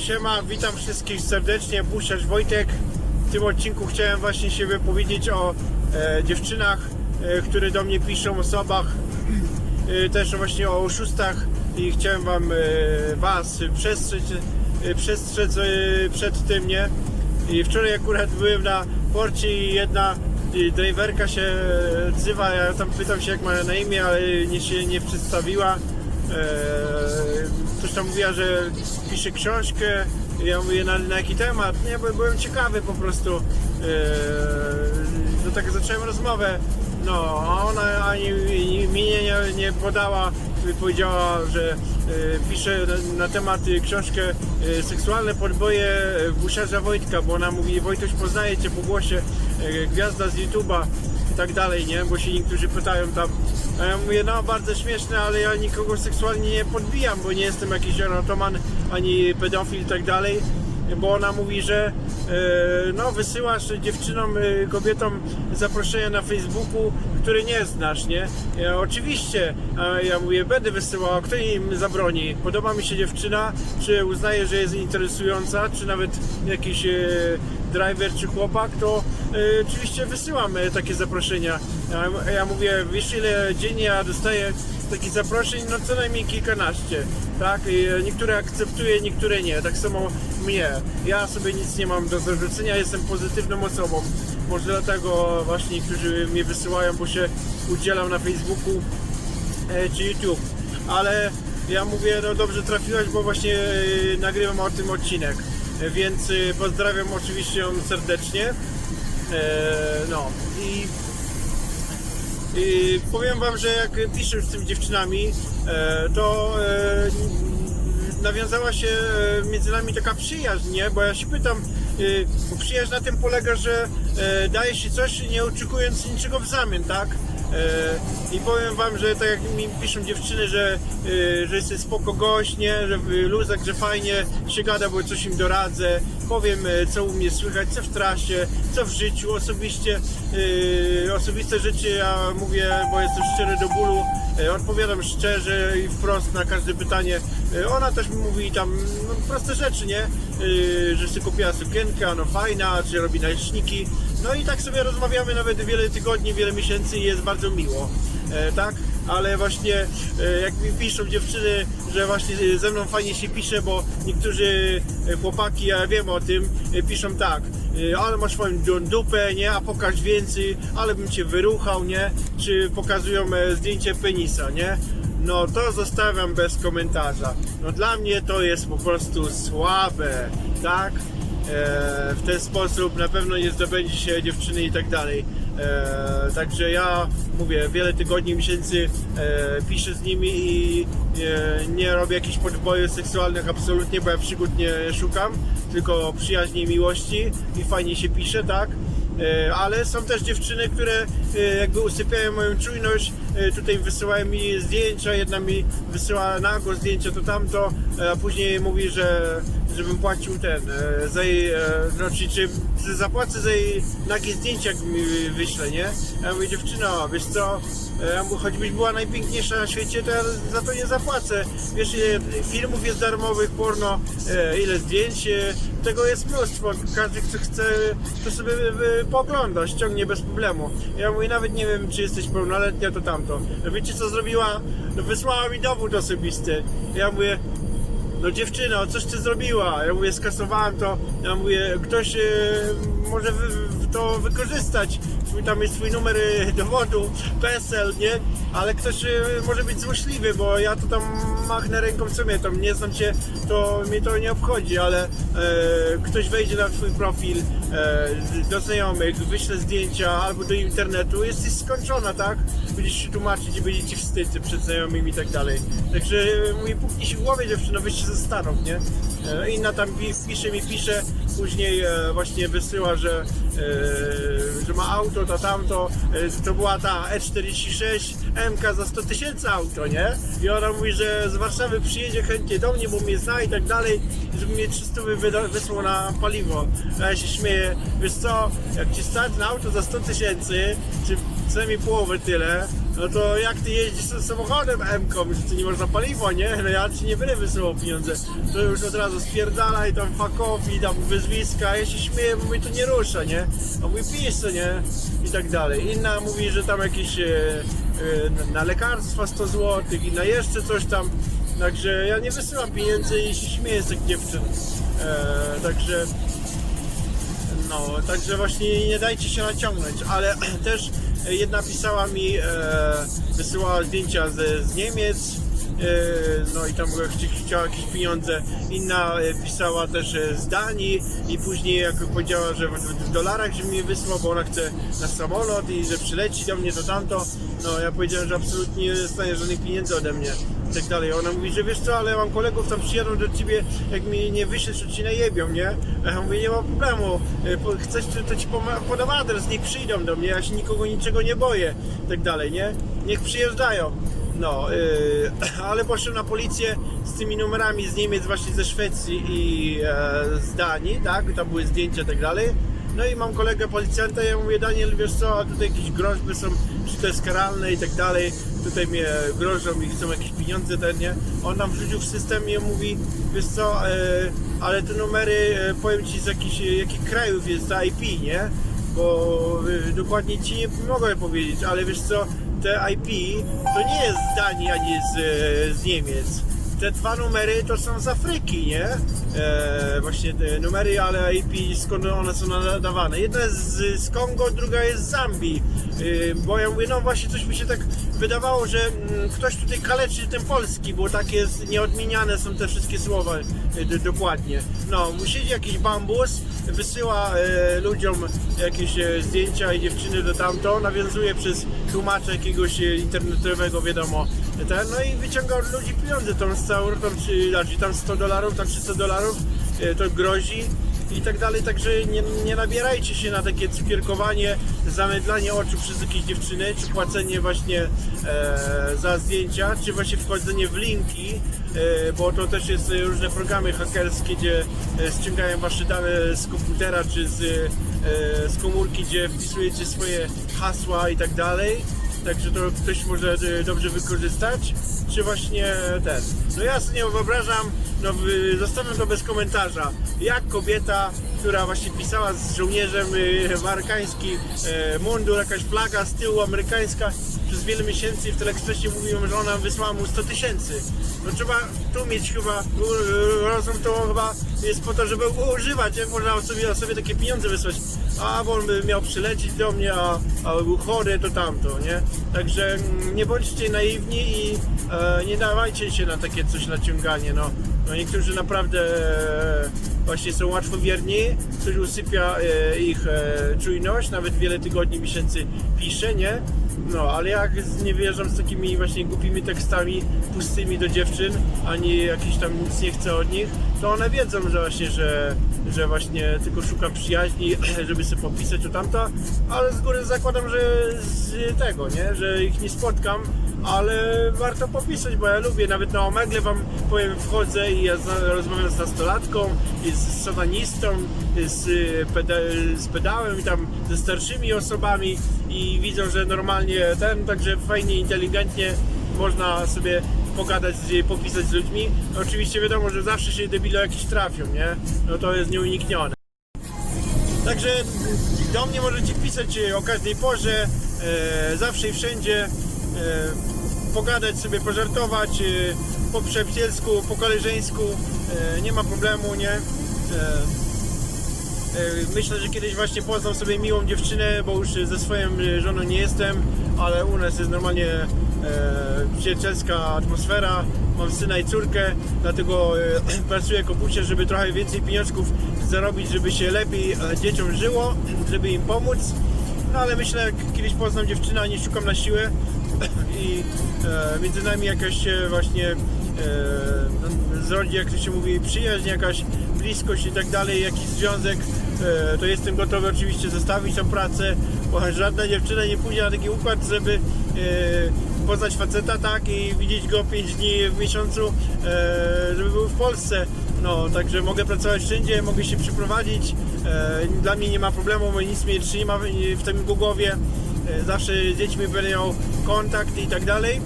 Siema, witam wszystkich serdecznie, Busiarz Wojtek. W tym odcinku chciałem właśnie się wypowiedzieć o e, dziewczynach, e, które do mnie piszą, osobach, e, też właśnie o oszustach i chciałem wam, e, was przestrzec, e, przestrzec e, przed tym, nie? I wczoraj akurat byłem na porcie i jedna e, driverka się odzywa, ja tam pytam się jak ma na imię, ale nie się nie przedstawiła. Ktoś tam mówiła, że pisze książkę. Ja mówię, na, na jaki temat? Nie, bo byłem ciekawy po prostu. Eee, No tak zacząłem rozmowę. No, a ona ani mi nie, nie, podała, powiedziała, że e, pisze na, temat e, książkę e, Seksualne podboje e, Busiarza Wojtka, bo ona mówi, Wojtuś poznaje cię po głosie, e, gwiazda z YouTube'a i tak dalej, nie? Bo się niektórzy pytają tam. A ja mówię, no bardzo śmieszne, ale ja nikogo seksualnie nie podbijam, bo nie jestem jakiś erotoman, ani pedofil i tak dalej. Bo ona mówi, że e, no wysyłasz dziewczynom, e, kobietom zaproszenia na Facebooku, które nie znasz, nie? Ja, oczywiście, a ja mówię, będę wysyłał, kto im zabroni? Podoba mi się dziewczyna, czy uznaje, że jest interesująca, czy nawet jakiś e, driver czy chłopak, to e, oczywiście wysyłam e, takie zaproszenia. Ja, ja mówię, wiesz ile dziennie ja dostaję takich zaproszeń, no co najmniej kilkanaście, tak? E, niektóre akceptuję, niektóre nie, tak samo mnie. Ja sobie nic nie mam do zarzucenia, jestem pozytywną osobą. Może dlatego właśnie niektórzy mnie wysyłają, bo się udzielam na Facebooku e, czy YouTube. Ale ja mówię, no dobrze trafiłaś, bo właśnie e, nagrywam o tym odcinek. E, Więc pozdrawiam oczywiście ją serdecznie. No i powiem wam, że jak piszę z tymi dziewczynami, to nawiązała się między nami taka przyjaźń, nie? Bo ja się pytam, bo przyjaźń na tym polega, że e, daje się coś nie oczekując niczego w zamian, tak? E, I powiem wam, że tak jak mi piszą dziewczyny, że, e, że jest spoko gość, nie? Że w luzach, że fajnie się gada, bo coś im doradzę. Powiem, e, co u mnie słychać, co w trasie, co w życiu, osobiście, e, osobiste rzeczy ja mówię, bo jestem szczery do bólu. Odpowiadam szczerze i wprost na każde pytanie. Ona też mi mówi tam no, proste rzeczy, nie? E, Że sobie kupiła sukienkę, no fajna, czy robi naleśniki. No i tak sobie rozmawiamy nawet wiele tygodni, wiele miesięcy i jest bardzo miło, e, tak? Ale właśnie e, jak mi piszą dziewczyny, że właśnie ze mną fajnie się pisze, bo niektórzy e, chłopaki, ja wiem o tym, piszą tak, ale masz du- dupę, nie? A pokaż więcej, ale bym cię wyruchał, nie? Czy pokazują zdjęcie penisa, nie? No to zostawiam bez komentarza. No dla mnie to jest po prostu słabe, tak? E, w ten sposób na pewno nie zdobędzie się dziewczyny i tak dalej. E, także ja mówię, wiele tygodni, miesięcy e, piszę z nimi i nie robię jakichś podbojów seksualnych absolutnie, bo ja przygód nie szukam, tylko przyjaźni i miłości i fajnie się pisze, tak? Ale są też dziewczyny, które jakby usypiają moją czujność, tutaj wysyłają mi zdjęcia, jedna mi wysyła nago zdjęcia, to tamto, e, a później mówi, że żebym płacił ten, e, za jej, e, znaczy czy zapłacę za jej nagie zdjęcia, jak mi wyśle, nie? Ja mówię, dziewczyno, wiesz co, E, ja mówię, choćbyś była najpiękniejsza na świecie, to ja za to nie zapłacę. Wiesz, filmów jest darmowych, porno, e, ile zdjęć, e, tego jest mnóstwo. Każdy, kto chce, to sobie e, poogląda, ściągnie bez problemu. Ja mówię, nawet nie wiem, czy jesteś pełnoletnia, to tamto. Wiecie, co zrobiła? No wysłała mi dowód osobisty. Ja mówię, no dziewczyno, coś ty zrobiła. Ja mówię, skasowałem to. Ja mówię, ktoś e, może wy, to wykorzystać. Twój- Tam jest twój numer e, dowodu, PESEL, nie? Ale ktoś e, może być złośliwy, bo ja to tam machnę ręką, co mnie tam nie znam cię, to mnie to nie obchodzi, ale e, ktoś wejdzie na twój profil e, do znajomych, wyśle zdjęcia albo do internetu, jesteś skończona, tak? Będziesz się tłumaczyć i będzie ci wstyd przed znajomymi i tak dalej. Także mój puknij się głowie dziewczyno, weź się zastanów, nie? E, Inna tam pi- pisze mi, pisze, później e, właśnie wysyła, że, e, że ma auto, to tamto, to była ta E46 MK za 100 tysięcy auto, nie? I ona mówi, że z Warszawy przyjedzie chętnie do mnie, bo mnie zna i tak dalej, żeby mnie 300 wyda- wysłał na paliwo. A ja się śmieję, wiesz co, jak ci stać na auto za 100 tysięcy, czy co najmniej połowę tyle, no to jak ty jeździsz samochodem M-ką, że ty nie można paliwo, nie? No ja ci nie będę wysyłał pieniądze. To już od razu spierdala i tam fuck i tam wyzwiska. Ja się śmieję, bo mnie to nie rusza, nie? A mój pisz nie? I tak dalej. Inna mówi, że tam jakieś e, e, na lekarstwa 100 zł i na jeszcze coś tam. Także ja nie wysyłam pieniędzy i się śmieję z tych dziewczyn. E, także no, także właśnie nie dajcie się naciągnąć, ale też jedna pisała mi, e, wysyłała zdjęcia z, z Niemiec, e, no i tam chci- chciała jakieś pieniądze. Inna e, pisała też e, z Danii i później jak powiedziała, że w, w dolarach, że mi wysłał, bo ona chce na samolot i że przyleci do mnie to tamto, no ja powiedziałem, że absolutnie nie dostanie żadnych pieniędzy ode mnie i tak dalej. Ona mówi, że wiesz co, ale mam kolegów, tam przyjadą do ciebie, jak mi nie wyślesz, to ci najebią, nie? A ja mówię, nie ma problemu, po- chcesz, to, ci podam adres, niech przyjdą do mnie, ja się nikogo niczego nie boję, i tak dalej, nie? Niech przyjeżdżają. No, yy, ale poszedłem na policję z tymi numerami z Niemiec, właśnie ze Szwecji i e, z Danii, tak? Tam były zdjęcia i tak dalej. No i mam kolegę policjanta, ja mówię, Daniel, wiesz co, a tutaj jakieś groźby są, czy to jest karalne i tak dalej, tutaj mnie grożą i chcą jakieś pieniądze, ten, nie? On nam wrzucił w system i mówi, wiesz co, e, ale te numery, e, powiem ci z jakich, jakich krajów jest ta IP, nie? Bo e, dokładnie ci nie mogę powiedzieć, ale wiesz co, te IP to nie jest z Danii ani z, z Niemiec te dwa numery to są z Afryki, nie? E, właśnie numery, ale IP skąd one są nadawane. Jedna jest z, z Kongo, druga jest z Zambii. E, bo ja mówię, no właśnie coś mi się tak wydawało, że mm, ktoś tutaj kaleczy ten polski, bo tak jest nieodmieniane są te wszystkie słowa e, dokładnie. No, musi jakiś bambus, wysyła e, ludziom jakieś e, zdjęcia i dziewczyny do tamto, nawiązuje przez tłumacza jakiegoś e, internetowego, wiadomo, ten, no i wyciąga od ludzi pieniądze, tam z całą, tam, czy, tam 100 dolarów, tam 300 dolarów, e, to grozi i tak dalej, także nie, nie nabierajcie się na takie cukierkowanie, zamydlanie oczu przez jakieś dziewczyny, czy płacenie właśnie e, za zdjęcia, czy właśnie wchodzenie w linki, e, bo to też jest różne programy hakerskie, gdzie e, ściągają wasze dane z komputera, czy z, e, z komórki, gdzie wpisujecie swoje hasła i tak dalej. Także to ktoś może e, dobrze wykorzystać, czy właśnie ten. No ja sobie nie wyobrażam, no zostawiam to bez komentarza, jak kobieta, która właśnie pisała z żołnierzem e, amerykański e, mundur, jakaś flaga z tyłu amerykańska, przez wiele miesięcy w Telekspresie mówiłem, że ona wysłała mu 100 tysięcy. No trzeba tu mieć chyba, u- rozum to chyba jest po to, żeby używać, jak można sobie, sobie takie pieniądze wysłać. A bo on by miał przylecieć do mnie, a, a był chory, to tamto, nie? Także mm, nie bądźcie naiwni i e, nie dawajcie się na takie coś naciąganie, no. no niektórzy naprawdę e, właśnie są łatwowierni, ktoś usypia e, ich e, czujność, nawet wiele tygodni, miesięcy pisze, nie? No, ale jak nie wierzą z takimi właśnie głupimi tekstami pustymi do dziewczyn, ani jakiś tam nic nie chce od nich, to one wiedzą, że właśnie, że, że właśnie tylko szukam przyjaźni, żeby sobie popisać o tamto, ale z góry zakładam, że z tego, nie? Że ich nie spotkam, ale warto popisać, bo ja lubię, nawet na Omegle wam powiem, wchodzę i ja rozmawiam z nastolatką, z satanistą, z, y, peda z pedałem i tam ze starszymi osobami i widzą, że normalnie ten, także fajnie, inteligentnie można sobie pogadać, popisać z ludźmi. Oczywiście wiadomo, że zawsze się debile jakieś trafią, nie? No to jest nieuniknione. Także do mnie możecie pisać e, o każdej porze, e, zawsze i wszędzie, e, pogadać sobie, pożartować, e, po przyjacielsku, po koleżeńsku, e, nie ma problemu, nie? E, Myślę, że kiedyś właśnie poznam sobie miłą dziewczynę, bo już ze swoją e, żoną nie jestem, ale u nas jest normalnie e, przyjacielska atmosfera. Mam syna i córkę, dlatego e, pracuję jako bucie, żeby trochę więcej pieniążków zarobić, żeby się lepiej e, dzieciom żyło, żeby im pomóc. No ale myślę, kiedyś poznam dziewczynę, a nie szukam na siłę i e, między nami jakaś e, właśnie e, no, zrodzi, jak to się mówi, przyjaźń, jakaś bliskość i tak dalej, jakiś związek, e, to jestem gotowy oczywiście zostawić tą pracę, bo żadna dziewczyna nie pójdzie na taki układ, żeby e, poznać faceta, tak, i widzieć go 5 dni w miesiącu, e, żeby był w Polsce. No, także mogę pracować wszędzie, mogę się przyprowadzić, e, dla mnie nie ma problemu, bo nic mnie nie trzyma w- tym głowie. e, zawsze z dziećmi będę miał kontakt i tak dalej.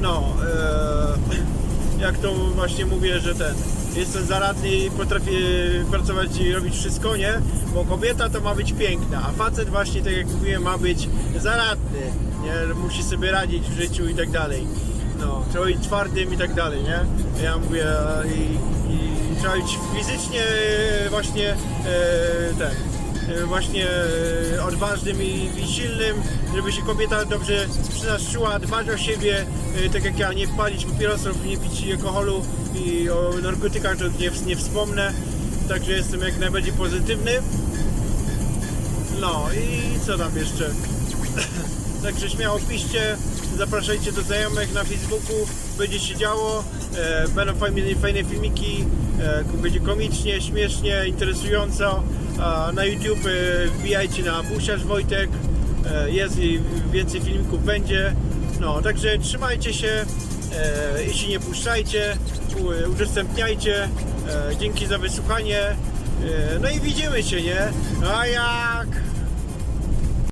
No, e, jak to właśnie mówię, że ten jestem zaradny i potrafię pracować i robić wszystko, nie? Bo kobieta to ma być piękna, a facet właśnie, tak jak mówiłem, ma być zaradny, nie? Musi sobie radzić w życiu i tak dalej. No, trzeba być twardym i tak dalej, nie? Ja mówię i, i trzeba być fizycznie e, właśnie e, e, właśnie e, odważnym i, i silnym, żeby się kobieta dobrze przy nas czuła, dbać o siebie, tak jak ja, nie palić papierosów, nie pić alkoholu i o narkotykach to nie, nie wspomnę, także jestem jak najbardziej pozytywny. No i co tam jeszcze? Także śmiało piszcie, zapraszajcie do znajomych na Facebooku, będzie się działo, e, będą fajne, fajne filmiki, e, będzie komicznie, śmiesznie, interesująco. A na YouTube e, wbijajcie na Busiarz Wojtek, jest i więcej filmików będzie. No, także trzymajcie się e, i się nie puszczajcie, udostępniajcie. Dzięki za wysłuchanie. No i widzimy się, nie? A jak?